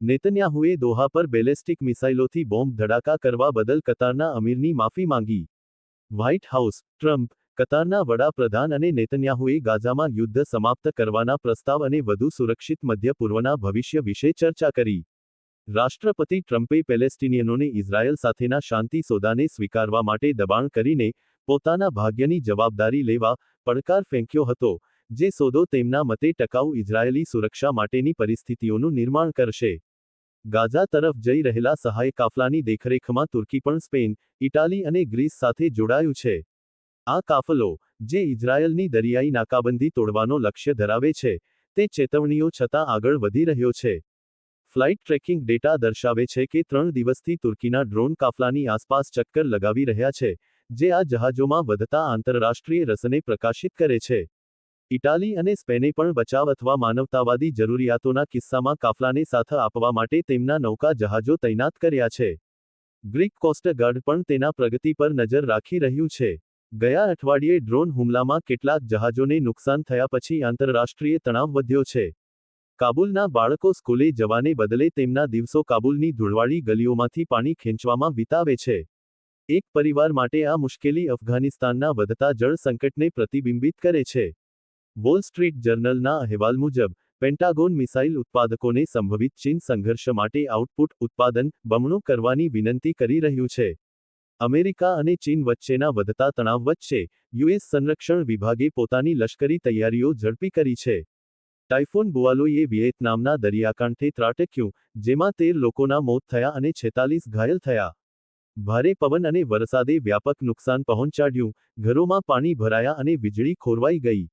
નેતન્યાહુએ દોહા પર ballistic મિસાઇલોથી bomb ધડાકા કરવા બદલ કતારના અમીરની માફી માંગી. વ્હાઇટ હાઉસ, ટ્રમ્પ, કતારના વડાપ્રધાન અને નેતન્યાહુએ ગાઝામાં યુદ્ધ સમાપ્ત કરવાના પ્રસ્તાવ અને વધુ સુરક્ષિત મધ્ય પૂર્વના ભવિષ્ય વિશે ચર્ચા કરી. રાષ્ટ્રપતિ ટ્રમ્પે પેલેસ્ટિનિયનોને ઇઝરાયલ સાથેના શાંતિ સોદાને સ્વીકારવા માટે દબાણ કરીને પોતાના ભાગ્યની જવાબદારી લેવા પડકાર ફેંક્યો હતો, જે સોદો તેમના મતે ટકાઉ ઇઝરાયેલી સુરક્ષા માટેની પરિસ્થિતિઓનું નિર્માણ કરશે. ગાઝા તરફ જઈ રહેલા સહાય કાફલાની દેખરેખમાં તુર્કી પણ સ્પેન, ઇટાલી અને ગ્રીસ સાથે જોડાયું છે. આ કાફલો, જે ઇઝરાયલની દરિયાઈ નાકાબંધી તોડવાનો લક્ષ્ય ધરાવે છે, તે ચેતવણીઓ છતાં આગળ વધી રહ્યો છે. ફ્લાઇટ ટ્રેકિંગ ડેટા દર્શાવે છે કે ત્રણ દિવસથી તુર્કીના ડ્રોન કાફલાની આસપાસ ચક્કર લગાવી રહ્યા છે, જે આ જહાજોમાં વધતા આંતરરાષ્ટ્રીય રસને પ્રકાશિત કરે છે. ઇટાલી અને સ્પેને પણ બચાવ અથવા માનવતાવાદી જરૂરિયાતોના કિસ્સામાં કાફલાને સાથ આપવા માટે તેમના નૌકા જહાજો તૈનાત કર્યા છે. ગ્રીક કોસ્ટગાર્ડ પણ તેના પ્રગતિ પર નજર રાખી રહ્યું છે. ગયા અઠવાડિયે ડ્રોન હુમલામાં કેટલાક જહાજોને નુકસાન થયા પછી આંતરરાષ્ટ્રીય તણાવ વધ્યો છે. કાબુલના બાળકો સ્કૂલે જવાને બદલે તેમના દિવસો કાબુલની ધૂળવાળી ગલીઓમાંથી પાણી ખેંચવામાં વિતાવે છે. એક પરિવાર માટે આ મુશ્કેલી અફઘાનિસ્તાનના વધતા જળ સંકટને પ્રતિબિંબિત કરે છે. વોલ સ્ટ્રીટ જર્નલના અહેવાલ મુજબ, પેન્ટાગોન મિસાઇલ ઉત્પાદકોને સંભવિત ચીન સંઘર્ષ માટે આઉટપુટ ઉત્પાદન બમણું કરવાની વિનંતી કરી રહ્યું છે. અમેરિકા અને ચીન વચ્ચેના વધતા તણાવ વચ્ચે યુએસ સંરક્ષણ વિભાગે પોતાની લશ્કરી તૈયારીઓ ઝડપી કરી છે. ટાઇફોન બુઆલોઈએ વિયેતનામના દરિયાકાંઠે ત્રાટક્યું, જેમાં તેર લોકોના મોત થયા અને છેતાલીસ ઘાયલ થયા. ભારે પવન અને વરસાદે વ્યાપક નુકસાન પહોંચાડ્યું, ઘરોમાં પાણી ભરાયા અને વીજળી ખોરવાઈ ગઈ.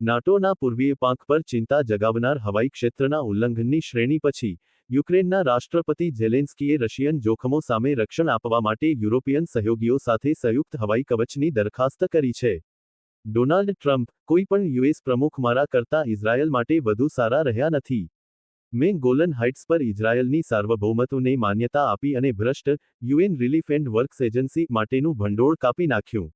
નાટોના પૂર્વીય પાંખ પર ચિંતા જગાવનાર હવાઈ ક્ષેત્રના ઉલ્લંઘનની શ્રેણી પછી, યુક્રેનના રાષ્ટ્રપતિ ઝેલેન્સ્કીએ રશિયન જોખમો સામે રક્ષણ આપવા માટે યુરોપિયન સહયોગીઓ સાથે સંયુક્ત હવાઈ કવચની દરખાસ્ત કરી છે. ડોનાલ્ડ ટ્રમ્પ કોઈપણ યુએસ પ્રમુખ મારા કરતાં ઇઝરાયલ માટે વધુ સારા રહ્યા નથી. મેં ગોલન હાઇટ્સ પર ઇઝરાયલની સાર્વભૌમત્વને માન્યતા આપી અને ભ્રષ્ટ UN relief and works agency માટેનું ભંડોળ કાપી નાખ્યું.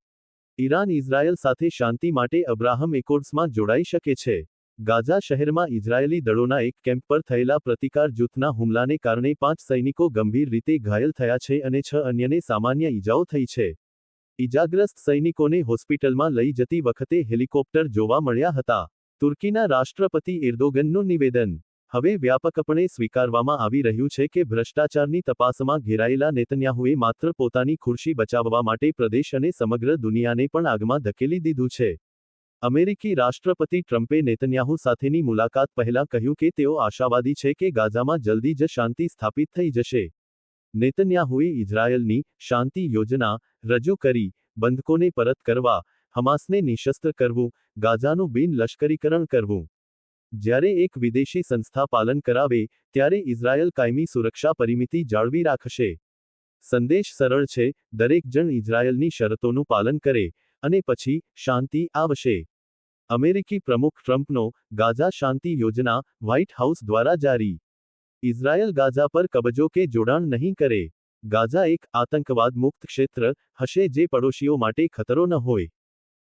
ઈરાન ઇઝરાયલ સાથે શાંતિ માટે અબ્રાહમ એકોર્ડ્સમાં જોડાઈ શકે છે. ગાઝા શહેરમાં ઇઝરાયેલી દળોના એક કેમ્પ પર થયેલા પ્રતિકાર જૂથના હુમલાને કારણે પાંચ સૈનિકો ગંભીર રીતે ઘાયલ થયા છે અને છ અન્યને સામાન્ય ઈજાઓ થઈ છે. ઈજાગ્રસ્ત સૈનિકોને હોસ્પિટલમાં લઈ જતી વખતે હેલિકોપ્ટર જોવા મળ્યા હતા. તુર્કીના રાષ્ટ્રપતિ એર્દોગનનું નિવેદન હવે વ્યાપકપણે સ્વીકારવામાં આવી રહ્યું છે કે ભ્રષ્ટાચારની તપાસમાં ઘેરાયેલા નેતન્યાહુએ માત્ર પોતાની ખુરશી બચાવવા માટે પ્રદેશ અને સમગ્ર દુનિયાને પણ આગમાં ધકેલી દીધું છે. અમેરિકી રાષ્ટ્રપતિ ટ્રમ્પે નેતન્યાહુ સાથેની મુલાકાત પહેલા કહ્યું કે તેઓ આશાવાદી છે કે ગાઝામાં જલ્દી જ શાંતિ સ્થાપિત થઈ જશે. નેતન્યાહુએ ઇઝરાયલની શાંતિ યોજના રજૂ કરી, બંધકોને પરત કરવા, હમાસને નિશસ્ત્ર કરવું, ગાઝાનું બિન લશ્કરીકરણ કરવું. જ્યારે એક વિદેશી સંસ્થા પાલન કરાવે, ત્યારે ઇઝરાયલ કાયમી સુરક્ષા પરિમિતિ જાળવી રાખશે. સંદેશ સરળ છે, દરેક જણ ઇઝરાયલની શરતોનું પાલન કરે, અને પછી શાંતિ આવશે. અમેરિકી પ્રમુખ ટ્રમ્પનો ગાઝા શાંતિ યોજના વ્હાઇટ હાઉસ દ્વારા જારી. ઇઝરાયલ ગાઝા પર કબજો કે જોડાણ નહીં કરે. ગાઝા એક આતંકવાદ મુક્ત ક્ષેત્ર હશે જે પડોશીઓ માટે ખતરો ન હોય.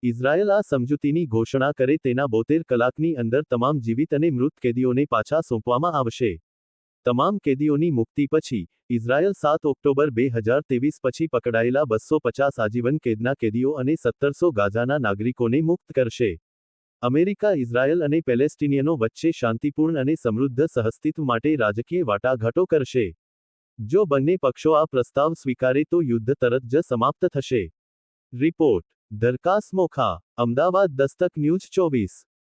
ઇઝરાયલ આ સમજૂતીની ઘોષણા કરે તેના બોતેર કલાકની અંદર તમામ જીવિત અને મૃત કેદીઓને પાછા સોંપવામાં આવશે. તમામ કેદીઓની મુક્તિ પછી, ઇઝરાયલ સાત ઓક્ટોબર બે હજાર તેવીસ પછી પકડાયેલા બસો પચાસ આજીવન કેદના કેદીઓ અને સત્તરસો ગાઝાના નાગરિકોને મુક્ત કરશે. અમેરિકા, ઇઝરાયલ અને પેલેસ્ટિનિયનો વચ્ચે શાંતિપૂર્ણ અને સમૃદ્ધ સહઅસ્તિત્વ માટે રાજકીય વાટાઘાટો કરશે. જો બંને પક્ષો આ પ્રસ્તાવ સ્વીકારે તો યુદ્ધ તરત જ સમાપ્ત થશે. રિપોર્ટ દરકાસ મોખા અમદાવાદ દસ્તક ન્યૂઝ ચોવીસ.